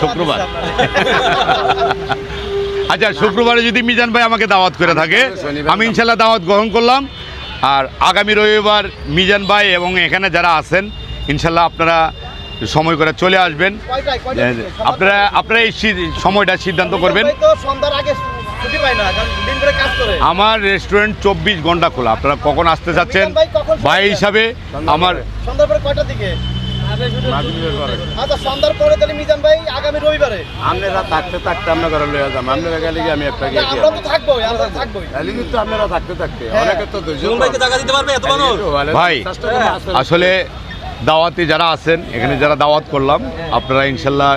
শুক্রবার। আচ্ছা শুক্রবারে যদি মিজান ভাই আমাকে দাওয়াত করে থাকে আমি ইনশাল্লাহ দাওয়াত গ্রহণ করলাম। আর আগামী রবিবার মিজান ভাই এবং এখানে যারা আছেন ইনশাল্লাহ আপনারা সময় করে চলে আসবেন। আপনারা আপনারা এই সময়টা সিদ্ধান্ত করবেন। আমার রেস্টুরেন্ট চব্বিশ ঘণ্টা খোলা। আপনারা কখন আসতে চাচ্ছেন? ভাই ভাই হিসাবে আমার সন্ধ্যার পরে কয়টার দিকে? আচ্ছা সন্ধ্যার পরে তাহলে মিজান ভাই আগামী রবিবারে? আপনারা থাকতে থাকতে আপনার ঘরে লইয়া যাম। আপনারা গেলে কি আমি একটা গিয়ে আমরা তো থাকবোই আমরা থাকবোই। তাহলে কিন্তু আপনারা থাকতে থাকতে। হ্যাঁ। অনেকে তো ধৈর্য ভাইকে জায়গা দিতে পারবে এত মানুষ? ভাই, আসলে। দাওয়াতে যারা আছেন এখানে যারা দাওয়াত করলাম আপনারা ইনশাল্লাহ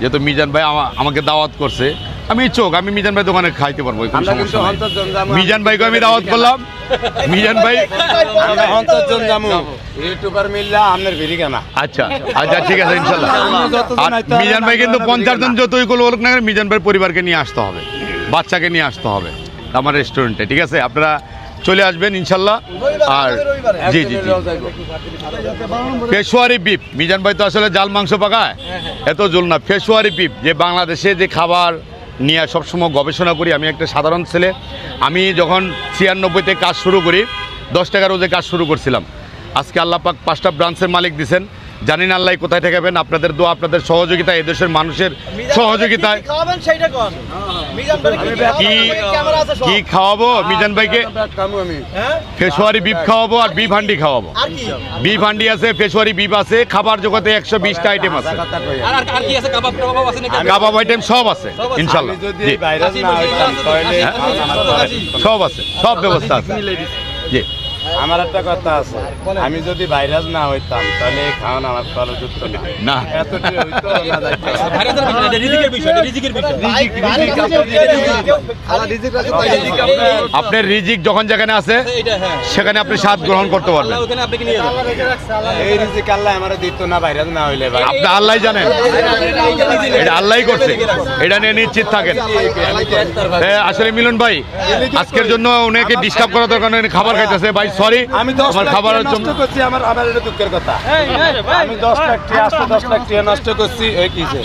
যেহেতু মিজান ভাই আমা- আমাকে দাওয়াত করছে আমি চোখ আমি মিজান ভাই দোকানে খাইতে পারব কোনো সমস্যা নাই। মিজান ভাইকে আমি দাওয়াত করলাম। মিজান ভাই আমরা অন্তর্জন যাব ইউটিউবার মিললে আপনার ভিড়ি কেনা আচ্ছা আচ্ছা ঠিক আছে ইনশাল্লাহ। আর মিজান ভাই কিন্তু পঞ্চাশ জন যতই করব বলুক না মিজান ভাই পরিবারকে নিয়ে আসতে হবে। বাচ্চাকে নিয়ে আসতে হবে আমার রেস্টুরেন্টে ঠিক আছে? আপনারা চলে আসবেন ইনশাল্লাহ। আর জি জি জি। পেশোয়ারি বিপ মিজান ভাই তো আসলে জাল মাংস পাকায়। এত জল না। পেশোয়ারি বিপ যে বাংলাদেশে যে খাবার নিয়ে সবসময় গবেষণা করি। আমি একটা সাধারণ ছেলে। আমি যখন ছিয়ানব্বইতে কাজ শুরু করি, দশ টাকা রোজে কাজ শুরু করছিলাম। আজকে আল্লাপাক পাঁচটা ব্রাঞ্চের মালিক দিছেন। জানি না আল্লাহ কোথায় ঠেকাবেন আপনাদের দোয়া আপনাদের সহযোগিতা এদেশের মানুষের সহযোগিতায় কি খাওয়াবো? মিজান ভাইকে কামু আমি। হ্যাঁ? বিপ খাওয়াবো আর বিফ হান্ডি খাওয়াবো। আর কি? বিফ হান্ডি আছে পেশোয়ারি বিপ আছে খাবার জগতে একশো বিশটা আইটেম আছে। কথা কই আর আর- আর কি আছে? কাবাব আইটেম সব আছে ইনশাল্লাহ আমি যদি জি। ভাইরাস না হইতাম তাহলে সব আছে সব ব্যবস্থা আছে। জি। আমার একটা কথা আছে। আমি যদি ভাইরাস না হইতাম তাহলে এই খাওয়ান আমার করা যুক্ত না। না। এতটাই হইতো আপনার রিজিক যখন যেখানে আছে হ্যাঁ। সেখানে আপনি স্বাদ গ্রহণ করতে পারবেন। আল্লাহ ওখানে আপনাকে নিয়ে এই রিজিক আল্লাহ আমার দিত না ভাইরাস না হইলে ভাই। আপনি আল্লাহ জানেন। এটা আল্লাহই করছে। এটা নিয়ে নিশ্চিত থাকেন। আসলে মিলন ভাই আজকের জন্য উনাকে ডিস্টার্ব করা দরকার খাবার খাইতেছে ভাই সরি আমি আমার খাবারের জন্য করছি আমার আমার এটা দুঃখের কথা। আমি দশ লাখ টাকা আষ্ট দশ লাখ টাকা নষ্ট করছি ওই কিসে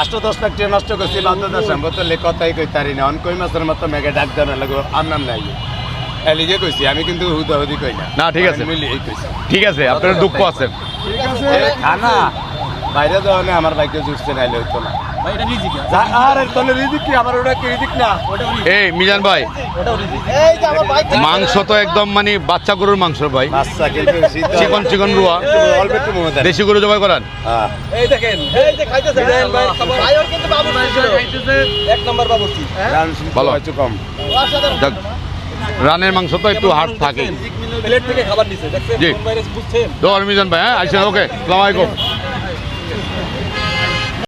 আষ্ট দশ লাখ টাকা নষ্ট করছি বাধ্যতা সম্ভবত কথাই কই তারি না। অন কই মাসের মতো মেঘে ডাক দেওয়া লাগো আনাম নাই। এলিগে কইছি আমি কিন্তু হুদাহুদি কই না। না, ঠিক আছে। মিলি এই কইছি। ঠিক আছে আপনার দুঃখ আছে। এ, খানা। বাইরে দেওয়ানে আমার বাইকে জুটছে নাইলে হইতো না। এই মিজান ভাই। মাংস তো একদম মানে বাচ্চা গরুর মাংস ভাই। চিকন চিকন রুয়া। দেশি গরু জবাই করান। হ্যাঁ। এই দেখেন। এই যে খাইতেছে। মিজান ভাই খাবার। ভাই ওর কিন্তু বাবু ছিল। এক নম্বর বাবুর্চি। রান শুনতে ভালো। কম। ওর সাথে যাক, রানের মাংস তো একটু হার্ড থাকে প্লেট থেকে খাবার নিছে। দেখছেন? জি। দোয়ার মিজান ভাই হ্যাঁ আচ্ছা ওকে সালাম আলাইকুম।